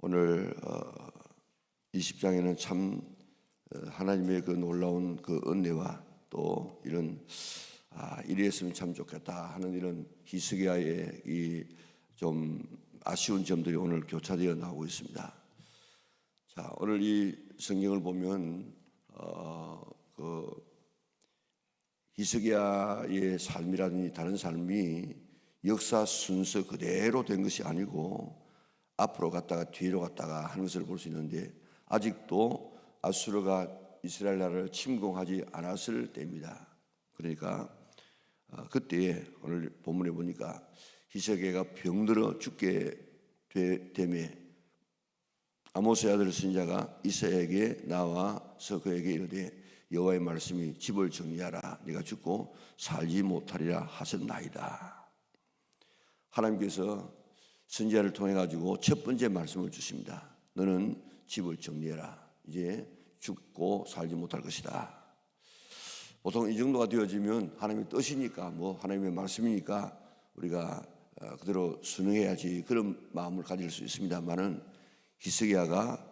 오늘 어, 20장에는 참 어, 하나님의 그 놀라운 그 은혜와 또 이런 아 이랬으면 참 좋겠다 하는 이런 히스기야의 이 좀 아쉬운 점들이 오늘 교차되어 나오고 있습니다. 자 오늘 이 성경을 보면 어 그 히스기야의 삶이라든지 다른 삶이 역사 순서 그대로 된 것이 아니고 앞으로 갔다가 뒤로 갔다가 하는 것을 볼 수 있는데 아직도 아수르가 이스라엘 나라를 침공하지 않았을 때입니다. 그러니까 어, 그때에 오늘 본문에 보니까 히스기야가 병들어 죽게 되- 되매 아모스의 아들 선자가 이사야에게 나와서 그에게 이르되 여호와의 말씀이 집을 정리하라 네가 죽고 살지 못하리라 하셨나이다. 하나님께서 선지자를 통해 가지고 첫 번째 말씀을 주십니다. 너는 집을 정리해라. 이제 죽고 살지 못할 것이다. 보통 이 정도가 되어지면 하나님의 뜻이니까 뭐 하나님의 말씀이니까 우리가 어, 그대로 순응해야지 그런 마음을 가질 수 있습니다만은 히스기야가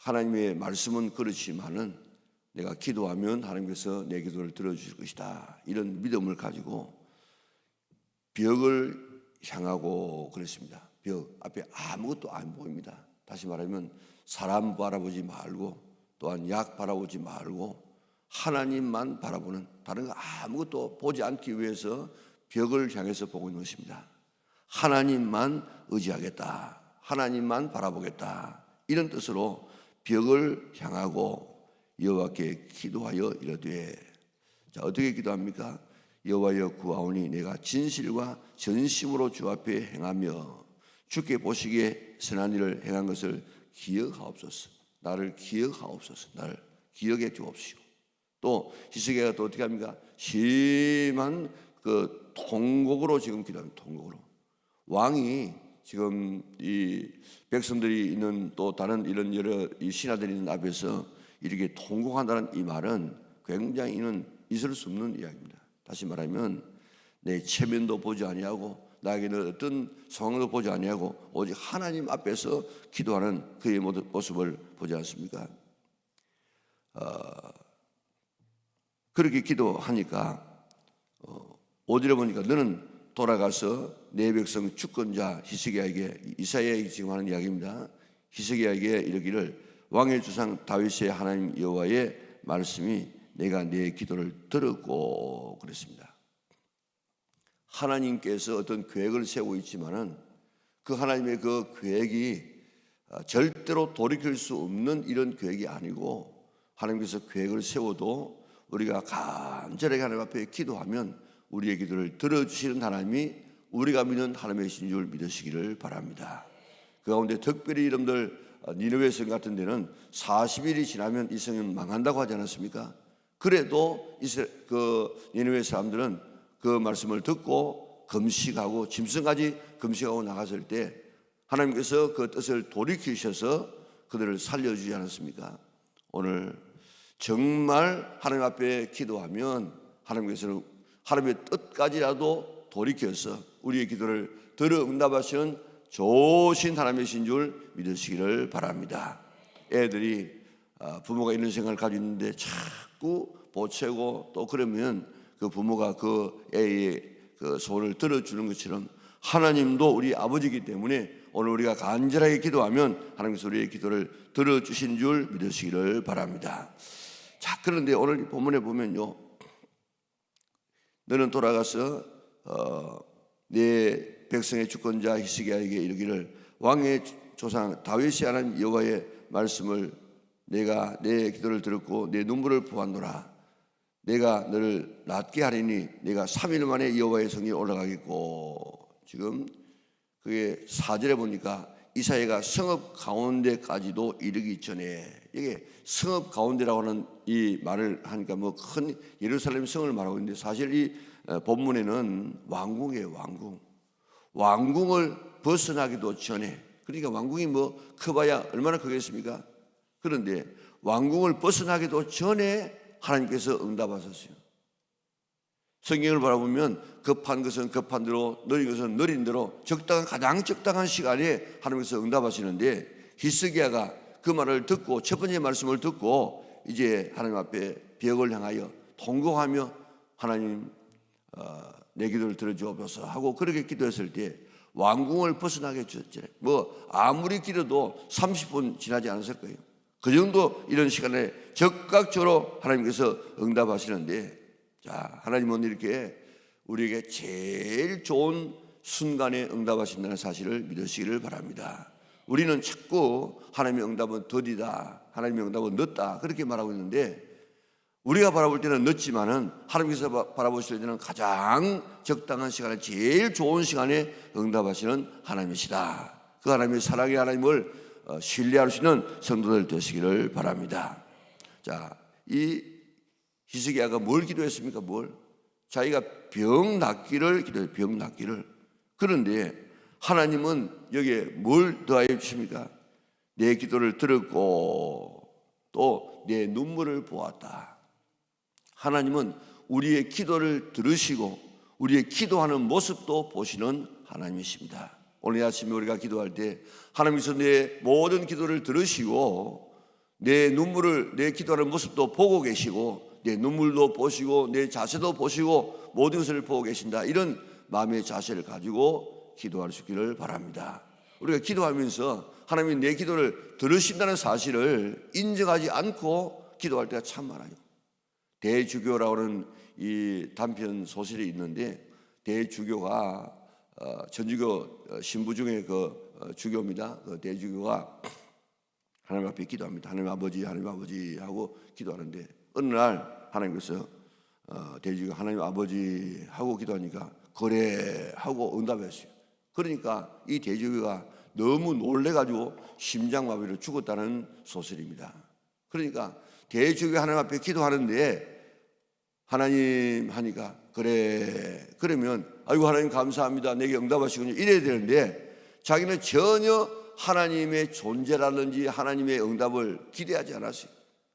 하나님의 말씀은 그렇지만은 내가 기도하면 하나님께서 내 기도를 들어주실 것이다 이런 믿음을 가지고 벽을 향하고 그랬습니다. 벽 앞에 아무것도 안 보입니다. 다시 말하면 사람 바라보지 말고 또한 약 바라보지 말고 하나님만 바라보는 다른 거 아무것도 보지 않기 위해서 벽을 향해서 보고 있는 것입니다. 하나님만 의지하겠다. 하나님만 바라보겠다. 이런 뜻으로 벽을 향하고 여호와께 기도하여 이르되 자 어떻게 기도합니까? 여호와여 구하오니 내가 진실과 전심으로 주 앞에 행하며 주께 보시기에 선한 일을 행한 것을 기억하옵소서. 나를 기억하옵소서. 나를 기억해 주옵시오. 또 히스기야가 또 어떻게 합니까? 심한 그 통곡으로 지금 기도합니다. 통곡으로 왕이 지금 이 백성들이 있는 또 다른 이런 여러 이 신하들이 있는 앞에서 이렇게 통곡한다는 이 말은 굉장히 이는 있을 수 없는 이야기입니다. 다시 말하면 내 체면도 보지 아니하고 나에게는 어떤 상황도 보지 아니하고 오직 하나님 앞에서 기도하는 그의 모습을 보지 않습니까? 그렇게 기도하니까 어, 오디려 보니까 너는 돌아가서 내 백성 주권자 히스기야에게 이사야에게 지금 하는 이야기입니다. 히스기야에게 이르기를 왕의 주상 다윗의 하나님 여호와의 말씀이 내가 내 기도를 들었고 그랬습니다. 하나님께서 어떤 계획을 세우고 있지만은 그 하나님의 그 계획이 아, 절대로 돌이킬 수 없는 이런 계획이 아니고 하나님께서 계획을 세워도 우리가 간절하게 하나님 앞에 기도하면 우리의 기도를 들어주시는 하나님이 우리가 믿는 하나님이신 줄 믿으시기를 바랍니다. 그 가운데 특별히 여러분들 어, 니느웨 성 같은 데는 40일이 지나면 이 성은 망한다고 하지 않았습니까? 그래도 이스라 그 니느웨 사람들은 그 말씀을 듣고 금식하고 짐승까지 금식하고 나갔을 때 하나님께서 그 뜻을 돌이키셔서 그들을 살려주지 않았습니까? 오늘 정말 하나님 앞에 기도하면 하나님께서는 하나님의 뜻까지라도 돌이켜서 우리의 기도를 들어 응답하시는 좋으신 하나님이신 줄 믿으시기를 바랍니다. 애들이 아, 부모가 있는 생각을 가지고 있는데 자꾸 보채고 또 그러면 그 부모가 그 애의 그 소원을 들어주는 것처럼 하나님도 우리 아버지이기 때문에 오늘 우리가 간절하게 기도하면 하나님께서 우리의 기도를 들어주신 줄 믿으시기를 바랍니다. 자, 그런데 오늘 본문에 보면요. 너는 돌아가서 어, 내 백성의 주권자 히스기야에게 이르기를 왕의 조상 다윗이 하나님 여호와의 말씀을 내가 내 기도를 들었고 내 눈물을 보았노라. 내가 너를 낫게 하리니 내가 3일 만에 여호와의 성에 올라가겠고 지금 그게 사절에 보니까 이사야가 성읍 가운데까지도 이르기 전에 이게 성읍 가운데라고 하는 이 말을 하니까 뭐 큰 예루살렘 성을 말하고 있는데 사실 이 어, 본문에는 왕궁이에요 왕궁 왕궁을 벗어나기도 전에 그러니까 왕궁이 뭐 커봐야 얼마나 크겠습니까? 그런데 왕궁을 벗어나기도 전에 하나님께서 응답하셨어요. 성경을 바라보면 급한 것은 급한 대로 느린 것은 느린 대로 적당한 가장 적당한 시간에 하나님께서 응답하시는데 히스기야가 그 말을 듣고 첫 번째 말씀을 듣고 이제 하나님 앞에 벽을 향하여 통곡하며 하나님 어, 내 기도를 들어주옵소서 하고 그렇게 기도했을 때 왕궁을 벗어나게 주셨잖아요. 뭐 아무리 기도도 30분 지나지 않았을 거예요. 그 정도 이런 시간에 적극적으로 하나님께서 응답하시는데 자 하나님은 이렇게 우리에게 제일 좋은 순간에 응답하신다는 사실을 믿으시기를 바랍니다. 우리는 자꾸 하나님의 응답은 더디다, 하나님의 응답은 늦다 그렇게 말하고 있는데 우리가 바라볼 때는 늦지만은 하나님께서 바- 바라보실 때는 가장 적당한 시간에 제일 좋은 시간에 응답하시는 하나님이시다. 그 하나님의 사랑의 하나님을 어, 신뢰할 수 있는 성도들 되시기를 바랍니다. 자, 이 히스기야가 뭘 기도했습니까? 뭘? 자기가 병 낫기를 기도해 병 낫기를. 그런데 하나님은 여기에 뭘 더하여 주십니까? 내 기도를 들었고 또 내 눈물을 보았다. 하나님은 우리의 기도를 들으시고 우리의 기도하는 모습도 보시는 하나님이십니다. 오늘 아침에 우리가 기도할 때 하나님께서 내 모든 기도를 들으시고 내 눈물을 내 기도하는 모습도 보고 계시고 내 눈물도 보시고 내 자세도 보시고 모든 것을 보고 계신다. 이런 마음의 자세를 가지고 기도할 수 있기를 바랍니다. 우리가 기도하면서 하나님이 내 기도를 들으신다는 사실을 인정하지 않고 기도할 때가 참 많아요. 대주교라고 하는 이 단편 소설이 있는데 대주교가 어, 전주교 어, 신부 중에 그 어, 주교입니다. 그 대주교가 하나님 앞에 기도합니다. 하나님 아버지, 하나님 아버지 하고 기도하는데 어느 날 하나님께서 어, 대주교 하나님 아버지 하고 기도하니까 그래 하고 응답했어요. 그러니까 이 대주교가 너무 놀래가지고 심장마비로 죽었다는 소설입니다. 그러니까 대주교 하나님 앞에 기도하는데 하나님 하니까 그래. 그러면 아이고 하나님 감사합니다. 내게 응답하시군요. 이래야 되는데 자기는 전혀 하나님의 존재라든지 하나님의 응답을 기대하지 않았어요.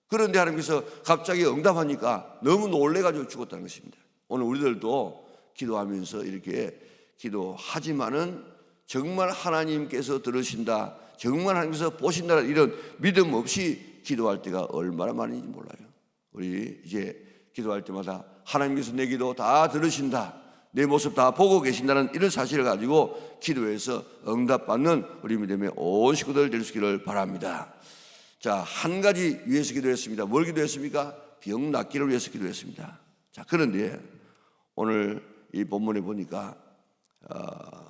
그런데 하나님께서 갑자기 응답하니까 너무 놀래가지고 죽었다는 것입니다. 오늘 우리들도 기도하면서 이렇게 기도하지만은 정말 하나님께서 들으신다 정말 하나님께서 보신다는 이런 믿음 없이 기도할 때가 얼마나 많은지 몰라요. 우리 이제 기도할 때마다 하나님께서 내 기도 다 들으신다. 내 모습 다 보고 계신다는 이런 사실을 가지고 기도해서 응답받는 우리 믿음의 온 식구들 될수 있기를 바랍니다. 자, 한 가지 위해서 기도했습니다. 뭘 기도했습니까? 병 낫기를 위해서 기도했습니다. 자, 그런데 오늘 이 본문에 보니까 어,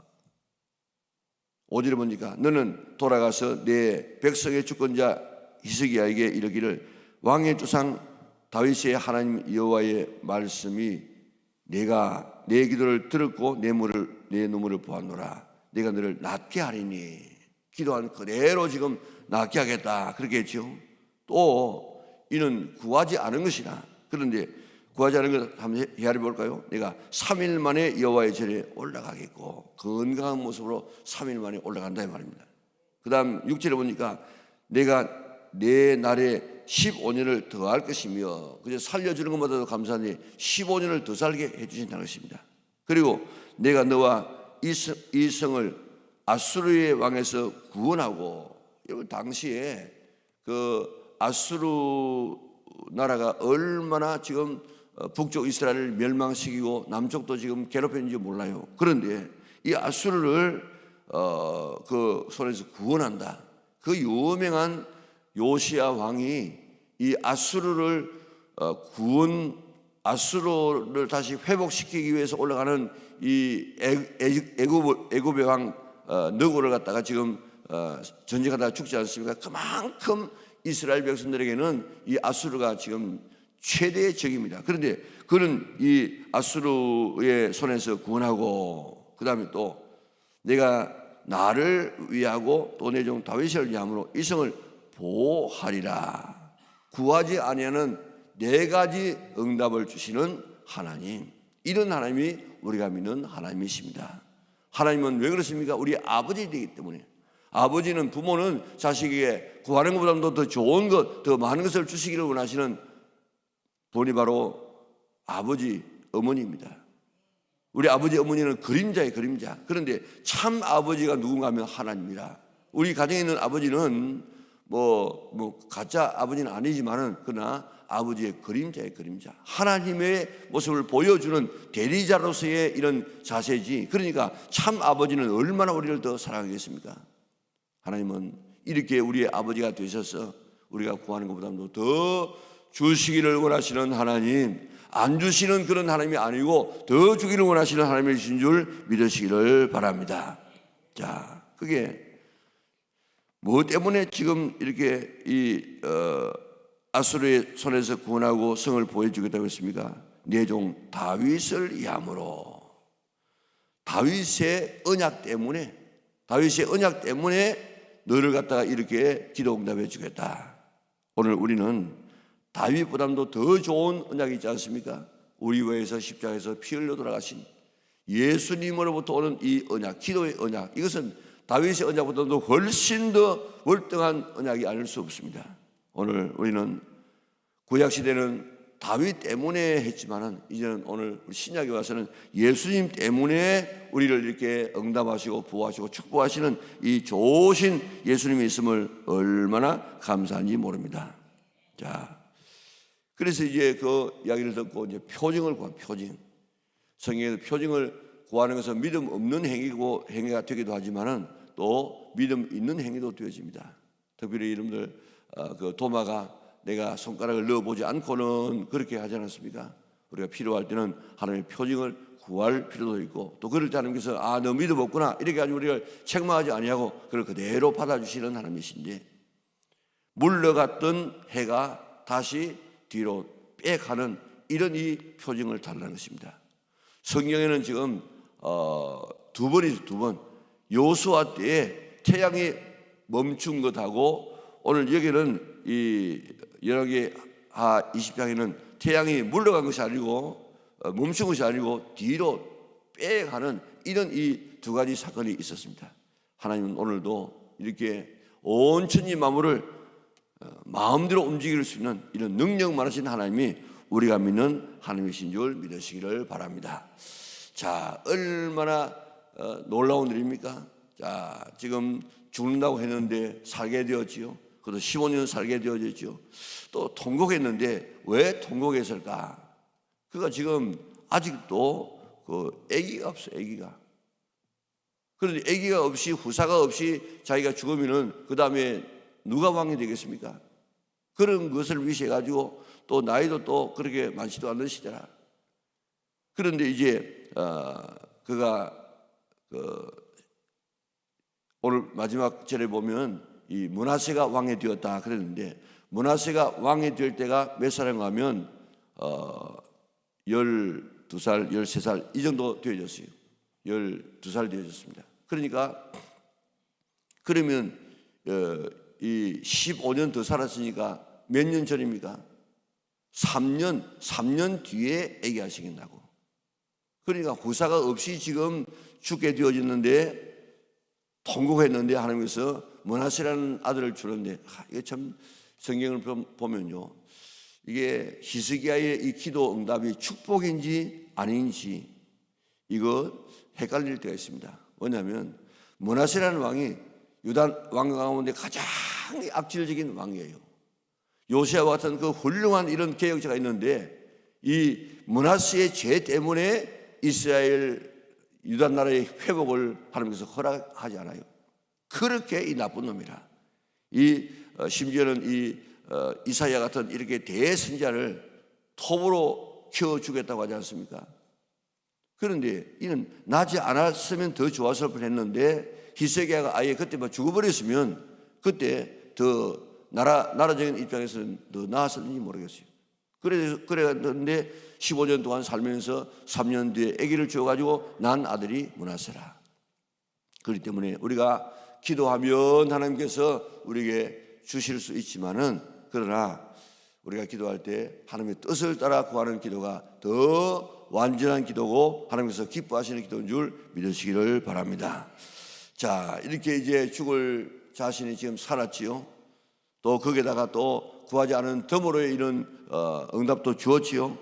오절에 보니까 너는 돌아가서 내 백성의 주권자 히스기야에게 이르기를 왕의 주상 다윗의 하나님 여호와의 말씀이 내가 내 기도를 들었고 내 물을 내 눈물을 보았노라. 내가 너를 낫게 하리니 기도한 그대로 지금 낫게 하겠다. 그렇게 했죠 또 이는 구하지 않은 것이나 그런데 구하지 않은 것 한번 헤아려 볼까요? 내가 3일 만에 여호와의 절에 올라가겠고 건강한 모습으로 3일 만에 올라간다 이 말입니다. 그 다음 6절에 보니까 내가 내 날에 15년을 더할 것이며 그저 살려주는 것보다도 감사하니 15년을 더 살게 해주신다는 것입니다. 그리고 내가 너와 이 성- 이 성을 아수르의 왕에서 구원하고 여러분 당시에 그 아수르 나라가 얼마나 지금 어, 북쪽 이스라엘을 멸망시키고 남쪽도 지금 괴롭혔는지 몰라요. 그런데 이 아수르를 어, 그 손에서 구원한다. 그 유명한 요시야 왕이 이 아수르를 어, 구원 아수르를 다시 회복시키기 위해서 올라가는 이 애굽 애굽의 왕 어, 너고를 갖다가 지금 어, 전쟁하다가 죽지 않습니까? 그만큼 이스라엘 백성들에게는 이 아수르가 지금 최대의 적입니다. 그런데 그는 이 아수르의 손에서 구원하고 그다음에 또 내가 나를 위하고 또 내 종 다윗을 위함으로 이 성을 보호하리라. 구하지 아니하는 네 가지 응답을 주시는 하나님. 이런 하나님이 우리가 믿는 하나님이십니다. 하나님은 왜 그렇습니까? 우리 아버지 되기 때문에. 아버지는 부모는 자식에게 구하는 것보다도 더 좋은 것, 더 많은 것을 주시기를 원하시는 분이 바로 아버지, 어머니입니다. 우리 아버지 어머니는 그림자의 그림자. 그런데 참 아버지가 누군가 하면 하나님이라. 우리 가정에 있는 아버지는 뭐, 뭐, 가짜 아버지는 아니지만은, 그러나 아버지의 그림자의 그림자. 하나님의 모습을 보여주는 대리자로서의 이런 자세지. 그러니까 참 아버지는 얼마나 우리를 더 사랑하겠습니까? 하나님은 이렇게 우리의 아버지가 되셔서 우리가 구하는 것보다도 더 주시기를 원하시는 하나님, 안 주시는 그런 하나님이 아니고 더 주기를 원하시는 하나님이신 줄 믿으시기를 바랍니다. 자, 그게 뭐 때문에 지금 이렇게 이 어, 아수르의 손에서 구원하고 성을 보여주겠다고 했습니까? 내종 다윗을 위함으로 다윗의 언약 때문에 다윗의 언약 때문에 너를 갖다가 이렇게 기도 응답해 주겠다. 오늘 우리는 다윗보다도 더 좋은 언약이 있지 않습니까? 우리 위해서 십자가에서 피 흘려 돌아가신 예수님으로부터 오는 이 언약, 기도의 언약. 이것은 다윗의 언약보다도 훨씬 더 월등한 언약이 아닐 수 없습니다. 오늘 우리는 구약 시대는 다윗 때문에 했지만은 이제는 오늘 신약에 와서는 예수님 때문에 우리를 이렇게 응답하시고 보호하시고 축복하시는 이 좋으신 예수님이 있음을 얼마나 감사한지 모릅니다. 자, 그래서 이제 그 이야기를 듣고 이제 표징을 구한 표징. 성경에서 표징을 구하는 것은 믿음 없는 행위고 행위가 되기도 하지만은 또 믿음 있는 행위도 되어집니다. 특별히 이름들 어, 그 도마가 내가 손가락을 넣어보지 않고는 그렇게 하지 않았습니까? 우리가 필요할 때는 하나님의 표징을 구할 필요도 있고 또 그럴 때 하나님께서 아 너 믿음 없구나 이렇게 가지고 우리를 책망하지 아니하고 그걸 그대로 받아주시는 하나님이신데 물러갔던 해가 다시 뒤로 빼가는 이런 이 표징을 달라는 것입니다. 성경에는 지금 어, 두 번이죠 두 번. 요수아 때에 태양이 멈춘 것하고 오늘 여기는 이 열왕기 하 20장에는 태양이 물러간 것이 아니고 어, 멈춘 것이 아니고 뒤로 빼가는 이런 이 두 가지 사건이 있었습니다. 하나님은 오늘도 이렇게 온 천지 만물을 어, 마음대로 움직일 수 있는 이런 능력 많으신 하나님이 우리가 믿는 하나님이신 줄 믿으시기를 바랍니다. 자, 얼마나 어, 놀라운 일입니까? 자, 지금 죽는다고 했는데 살게 되었지요. 그것도 15년 살게 되어졌죠. 또 통곡했는데 왜 통곡했을까? 그가 지금 아직도 그 아기가 없어, 아기가. 그런데 아기가 없이 후사가 없이 자기가 죽으면은 그 다음에 누가 왕이 되겠습니까? 그런 것을 위시해 가지고 또 나이도 또 그렇게 많지도 않은 시대라. 그런데 이제 어, 그가 그 오늘 마지막 절에 보면 이 문하세가 왕이 되었다 그랬는데 문하세가 왕이 될 때가 몇 살인가 하면 어 12살, 13살 이 정도 되어졌어요. 12살 되어졌습니다. 그러니까 그러면 어, 이 15년 더 살았으니까 몇 년 전입니까? 3년, 3년 뒤에 애기 하시겠다고. 그러니까 후사가 없이 지금 죽게 되어졌는데 통곡했는데 하나님께서 문하세라는 아들을 주는데 아, 이게 참 성경을 보면요. 이게 히스기야의 이 기도 응답이 축복인지 아닌지 이거 헷갈릴 때가 있습니다. 왜냐하면 문하세라는 왕이 유다 왕 가운데 가장 악질적인 왕이에요. 요시아와 같은 그 훌륭한 이런 개혁자가 있는데 이 문하세의 죄 때문에 이스라엘 유다 나라의 회복을 하나님께서 허락하지 않아요. 그렇게 이 나쁜 놈이라. 이 어, 심지어는 이 어, 이사야 같은 이렇게 대선자를 톱으로 키워 주겠다고 하지 않습니까? 그런데 이는 나지 않았으면 더 좋았을 뻔했는데 히스기야가 아예 그때 막 죽어버렸으면 그때 더 나라 나라적인 입장에서는 더 나았을지 모르겠어요. 그래 그랬는데 15년 동안 살면서 3년 뒤에 아기를 주어가지고 난 아들이 문하세라. 그렇기 때문에 우리가 기도하면 하나님께서 우리에게 주실 수 있지만은 그러나 우리가 기도할 때 하나님의 뜻을 따라 구하는 기도가 더 완전한 기도고 하나님께서 기뻐하시는 기도인 줄 믿으시기를 바랍니다. 자, 이렇게 이제 죽을 자신이 지금 살았지요. 또 거기에다가 또 구하지 않은 덤으로의 이런 어, 응답도 주었지요.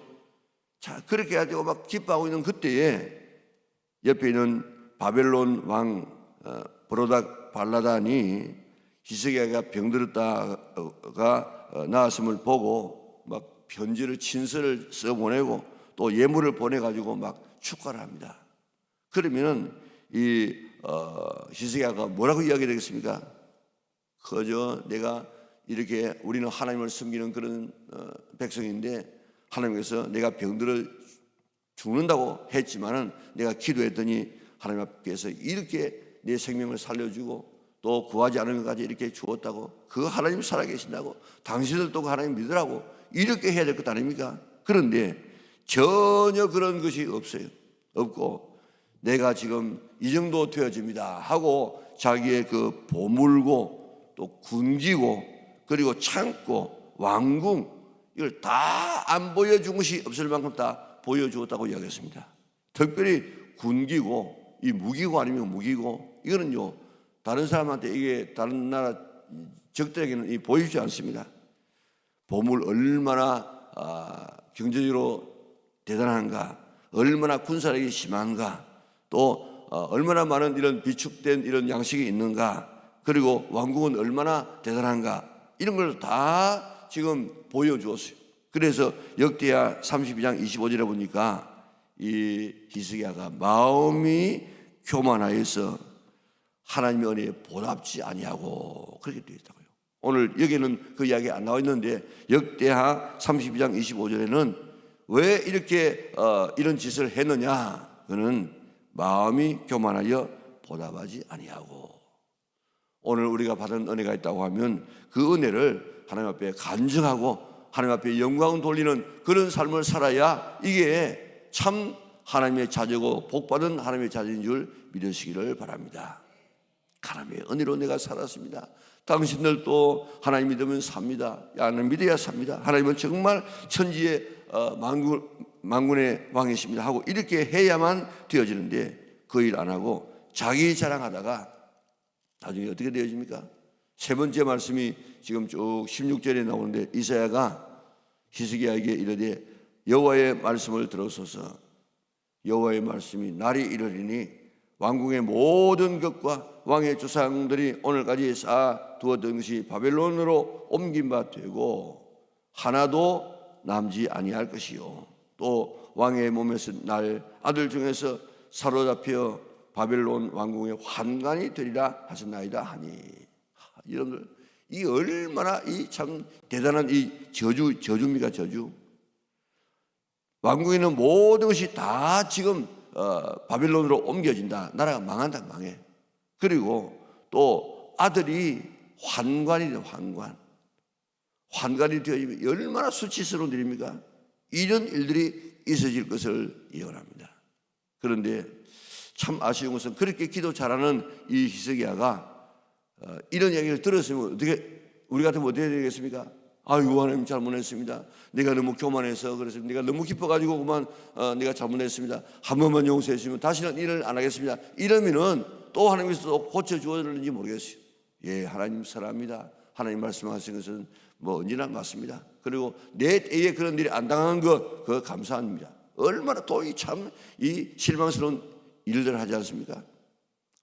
자 그렇게 가지고 막 기뻐하고 있는 그때에 옆에 있는 바벨론 왕 어, 브로닥 발라단이 히스기야가 병들었다가 어, 나았음을 보고 막 편지를 친서를 써 보내고 또 예물을 보내 가지고 막 축하를 합니다. 그러면은 이 어, 히스기야가 뭐라고 이야기 되겠습니까? 그저 내가 이렇게 우리는 하나님을 섬기는 그런 어, 백성인데 하나님께서 내가 병들어 죽는다고 했지만은 내가 기도했더니 하나님 앞에서 이렇게 내 생명을 살려주고 또 구하지 않은 것까지 이렇게 주었다고 그 하나님 살아계신다고 당신들도 그 하나님 믿으라고 이렇게 해야 될 것 아닙니까? 그런데 전혀 그런 것이 없어요. 없고 내가 지금 이 정도 되어집니다 하고 자기의 그 보물고 또 군기고 그리고 창고 왕궁 이걸 다 안 보여준 것이 없을 만큼 다 보여주었다고 이야기했습니다. 특별히 군기고 이 무기고 아니면 무기고 이거는요 다른 사람한테 이게 다른 나라 적들에게는 이 보이지 않습니다. 보물 얼마나 아, 경제적으로 대단한가, 얼마나 군사력이 심한가, 또 어, 얼마나 많은 이런 비축된 이런 양식이 있는가, 그리고 왕국은 얼마나 대단한가 이런 걸 다 지금 보여주었어요. 그래서 역대하 32장 25절에 보니까 이 히스기야가 마음이 교만하여서 하나님의 은혜에 보답지 아니하고 그렇게 되어 있다고요. 오늘 여기는 그 이야기 안 나와 있는데 역대하 32장 25절에는 왜 이렇게 어, 이런 짓을 했느냐? 그는 마음이 교만하여 보답하지 아니하고 오늘 우리가 받은 은혜가 있다고 하면 그 은혜를 하나님 앞에 간증하고 하나님 앞에 영광 돌리는 그런 삶을 살아야 이게 참 하나님의 자녀고 복받은 하나님의 자녀인 줄 믿으시기를 바랍니다. 하나님의 은혜로 내가 살았습니다. 당신들도 하나님 믿으면 삽니다. 하나님 믿어야 삽니다. 하나님은 정말 천지의 어, 만군, 만군의 왕이십니다. 하고 이렇게 해야만 되어지는데 그 일 안 하고 자기 자랑하다가 나중에 어떻게 되어집니까? 세 번째 말씀이 지금 쭉 16절에 나오는데 이사야가 히스기야에게 이르되 여호와의 말씀을 들어서서 여호와의 말씀이 날이 이르리니 왕궁의 모든 것과 왕의 조상들이 오늘까지 쌓아 두었던 것이 바벨론으로 옮긴 바 되고 하나도 남지 아니할 것이요 또 왕의 몸에서 날 아들 중에서 사로잡혀 바벨론 왕궁의 환관이 되리라 하셨나이다 하니. 여러분들 이 얼마나 이 참 대단한 이 저주 저주입니까 저주? 왕궁에 있는 모든 것이 다 지금 어, 바빌론으로 옮겨진다. 나라가 망한다 망해. 그리고 또 아들이 환관이 돼 환관. 환관이 되어지면 얼마나 수치스러운 일입니까? 이런 일들이 있어질 것을 예언합니다. 그런데 참 아쉬운 것은 그렇게 기도 잘하는 이 히스기야가 어, 이런 얘기를 들었으면 어떻게 우리 같으면 어떻게 되겠습니까? 아이고 하나님 잘못했습니다. 내가 너무 교만해서 그래서 내가 너무 기뻐가지고 그만 어, 내가 잘못했습니다. 한 번만 용서해 주시면 다시는 일을 안 하겠습니다. 이러면은 또 하나님께서 또 고쳐 주었는지 모르겠어요. 예, 하나님 사랑합니다. 하나님 말씀하신 것은 뭐 언제나 맞습니다. 그리고 내 때에 그런 일이 안 당한 거 그거 감사합니다. 얼마나 또 이 참이 실망스러운 일들을 하지 않습니까?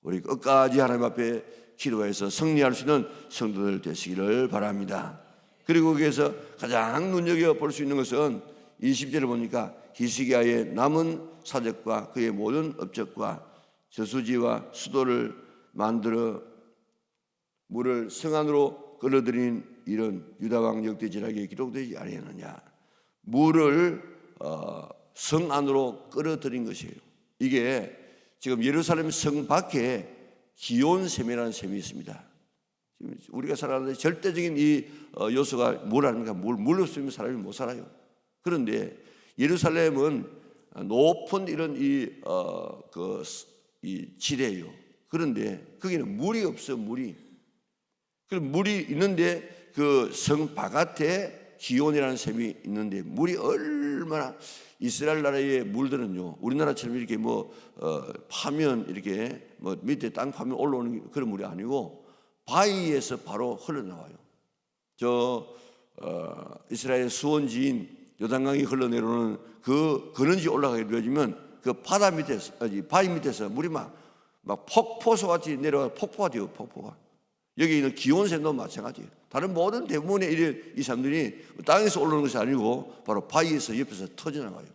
우리 끝까지 하나님 앞에 기도해서 승리할 수 있는 성도들 되시기를 바랍니다. 그리고 거기에서 가장 눈여겨 볼 수 있는 것은 20절을 보니까 히스기야의 남은 사적과 그의 모든 업적과 저수지와 수도를 만들어 물을 성 안으로 끌어들인 이런 유다 왕 역대지락에 기록되지 아니하느냐 물을 어, 성 안으로 끌어들인 것이에요. 이게 지금 예루살렘 성 밖에 기온 샘이라는 샘이 있습니다. 지금 우리가 살아가는 절대적인 이 어, 요소가 뭘 아닙니까? 물, 물 없으면 사람이 못 살아요. 그런데 예루살렘은 높은 이런 이, 어, 그, 이 지대예요. 그런데 거기는 물이 없어, 물이. 그 물이 있는데 그 성 바깥에 기온이라는 샘이 있는데 물이 얼마나 이스라엘 나라의 물들은요 우리나라처럼 이렇게 뭐 어, 파면 이렇게 뭐 밑에 땅 파면 올라오는 그런 물이 아니고 바위에서 바로 흘러나와요. 저 어, 이스라엘 수원지인 요단강이 흘러내려오는 그 그런지 올라가게 되어지면 그 바다 밑에서 아니 바위 밑에서 물이 막 막 폭포수 같이 내려와 폭포가 돼요 폭포가 여기 있는 기온샘도 마찬가지예요 다른 모든 대부분의 이, 이 사람들이 땅에서 올라오는 것이 아니고 바로 바위에서 옆에서 터져나가요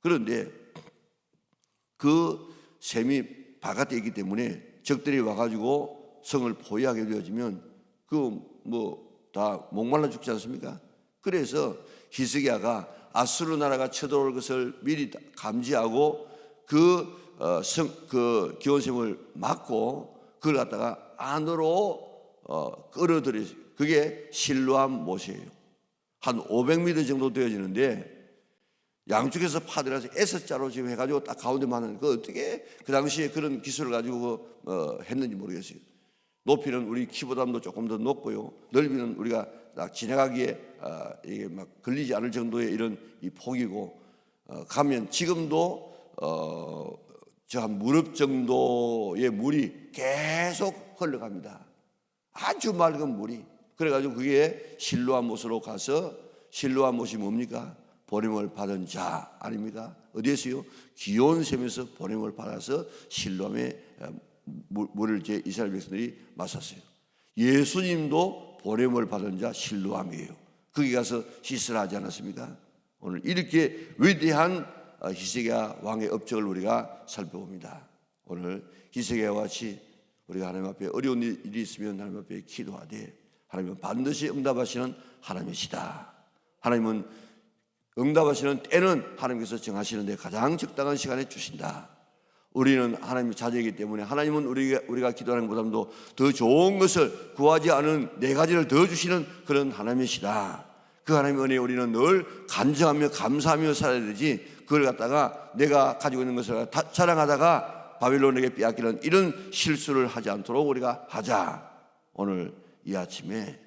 그런데 그 샘이 바깥에 있기 때문에 적들이 와가지고 성을 포위하게 되어지면 그 뭐 다 목말라 죽지 않습니까? 그래서 히스기야가 아수르 나라가 쳐들어올 것을 미리 감지하고 그, 어, 성, 그 기원샘을 막고 그걸 갖다가 안으로 어, 끌어들여 그게 실로암 못이에요. 한 500m 정도 되어지는데 양쪽에서 파들어서 S자로 지금 해가지고 딱 가운데만 하는 그 어떻게 그 당시에 그런 기술을 가지고 어, 했는지 모르겠어요. 높이는 우리 키보다도 조금 더 높고요. 넓이는 우리가 딱 지나가기에 어, 이게 막 걸리지 않을 정도의 이런 이 폭이고 어, 가면 지금도 어, 저 한 무릎 정도의 물이 계속 흘러갑니다. 아주 맑은 물이. 그래가지고 그게 실로암 못으로 가서 실로암 못이 뭡니까? 보냄을 받은 자 아닙니까? 어디에서요? 기온샘에서 보냄을 받아서 실로암에 어, 물- 물을 이제 이스라엘 백성들이 마셨어요. 예수님도 보냄을 받은 자 실로암이에요. 거기 가서 시스를 하지 않았습니까? 오늘 이렇게 위대한 어, 히스기야 왕의 업적을 우리가 살펴봅니다. 오늘 히스기야와 같이 우리가 하나님 앞에 어려운 일이 있으면 하나님 앞에 기도하되 하나님은 반드시 응답하시는 하나님이시다. 하나님은 응답하시는 때는 하나님께서 정하시는데 가장 적당한 시간에 주신다. 우리는 하나님의 자녀이기 때문에 하나님은 우리가, 우리가 기도하는 것보다도 더 좋은 것을 구하지 않은 네 가지를 더 주시는 그런 하나님이시다. 그 하나님의 은혜에 우리는 늘 간증하며 감사하며 살아야 되지 그걸 갖다가 내가 가지고 있는 것을 다 자랑하다가 바빌론에게 빼앗기는 이런 실수를 하지 않도록 우리가 하자. 오늘 이 아침에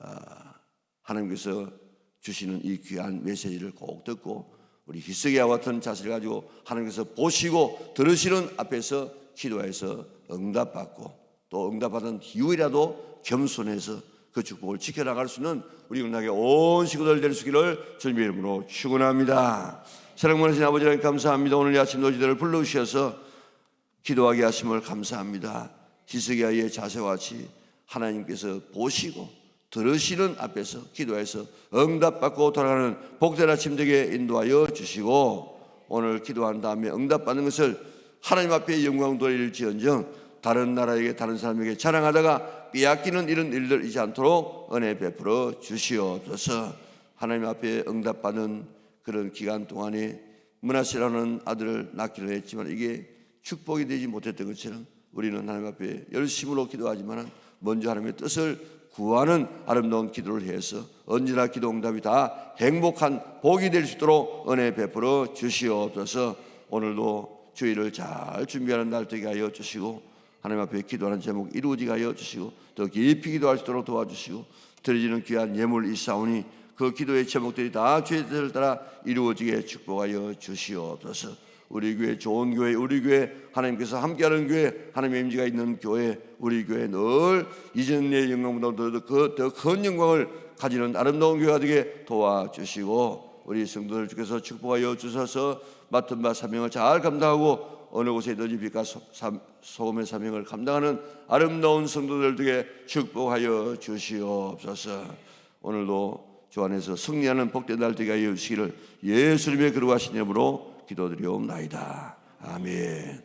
아, 하나님께서 주시는 이 귀한 메시지를 꼭 듣고 우리 히스기야와 같은 자세를 가지고 하나님께서 보시고 들으시는 앞에서 기도해서 응답받고 또 응답받은 이후이라도 겸손해서 그 축복을 지켜나갈 수 있는 우리 은하게 온 식구들 될 수 있기를 주님의 이름으로 축원합니다. 사랑하신 아버지 하나님 감사합니다. 오늘 이 아침 노지들을 불러주셔서 기도하게 하심을 감사합니다. 히스기야의 자세와 같이 하나님께서 보시고 들으시는 앞에서 기도해서 응답받고 돌아가는 복된 아침 되게 인도하여 주시고 오늘 기도한 다음에 응답받는 것을 하나님 앞에 영광 돌릴지언정 다른 나라에게 다른 사람에게 자랑하다가 빼앗기는 이런 일들 있지 않도록 은혜 베풀어 주시옵소서 하나님 앞에 응답받는 그런 기간 동안에 문하시라는 아들을 낳기로 했지만 이게 축복이 되지 못했던 것처럼 우리는 하나님 앞에 열심으로 기도하지만 먼저 하나님의 뜻을 구하는 아름다운 기도를 해서 언제나 기도 응답이 다 행복한 복이 될 수 있도록 은혜 베풀어 주시옵소서 오늘도 주의를 잘 준비하는 날 되게 하여 주시고 하나님 앞에 기도하는 제목 이루어지게 하여 주시고 더 깊이 기도할 수 있도록 도와주시고 드려지는 귀한 예물 이사오니 그 기도의 제목들이 다 주의 뜻을 따라 이루어지게 축복하여 주시옵소서. 우리 교회 좋은 교회, 우리 교회 하나님께서 함께하는 교회, 하나님의 임재가 있는 교회, 우리 교회 늘 이전의 영광보다 더큰 영광을 가지는 아름다운 교회가 되게 도와주시고 우리 성도들 주께서 축복하여 주셔서 맡은 바 사명을 잘 감당하고 어느 곳에든지 빛과 소금의 사명을 감당하는 아름다운 성도들 되게 축복하여 주시옵소서. 오늘도 주 안에서 승리하는 복된 날 되게 하여 주시기를 예수님의 그러하신 이름으로 기도드리옵나이다. 아멘.